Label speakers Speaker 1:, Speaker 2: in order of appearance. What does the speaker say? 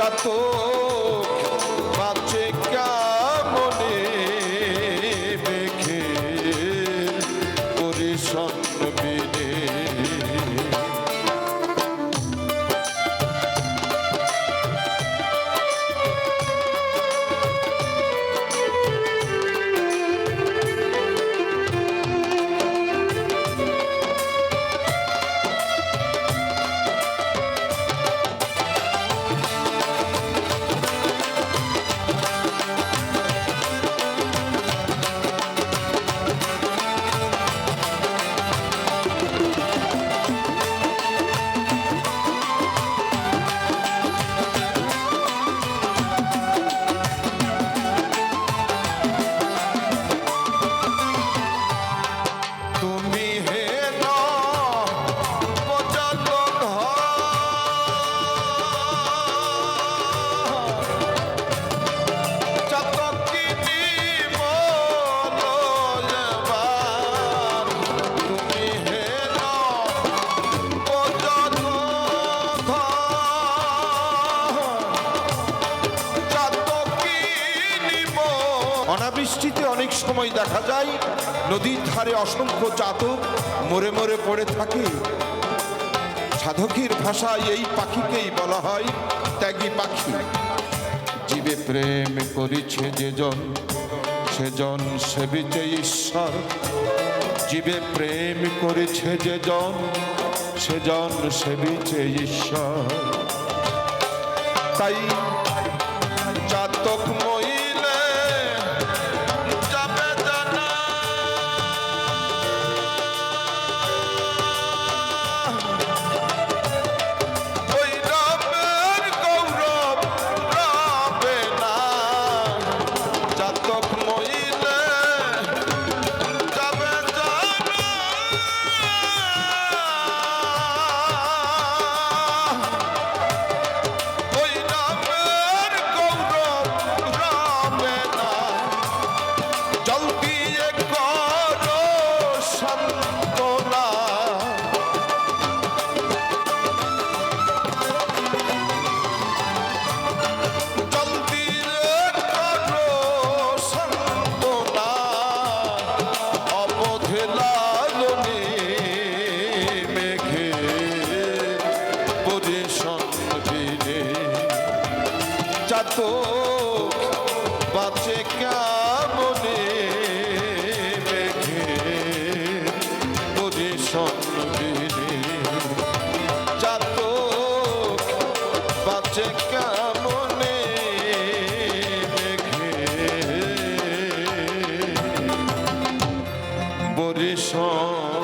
Speaker 1: যত অনাবৃষ্টিতে অনেক সময় দেখা যায় নদীর ধারে অসংখ্য চাতক মরে মরে পড়ে থাকে। সাধকের ভাষায় এই পাখিকেই বলা হয় ত্যাগী পাখি। জীবে প্রেম করিছে যেজন সেজন সেবিতে ঈশ্বর। জীবে প্রেম করেছে যেজন সেজন সেবিছে ঈশ্বর। তাই চাতক চাত বাঁচে কেমনে মেঘে। পরিশন দিনে চাত বাঁচে কেমনে মেঘে। বরিশন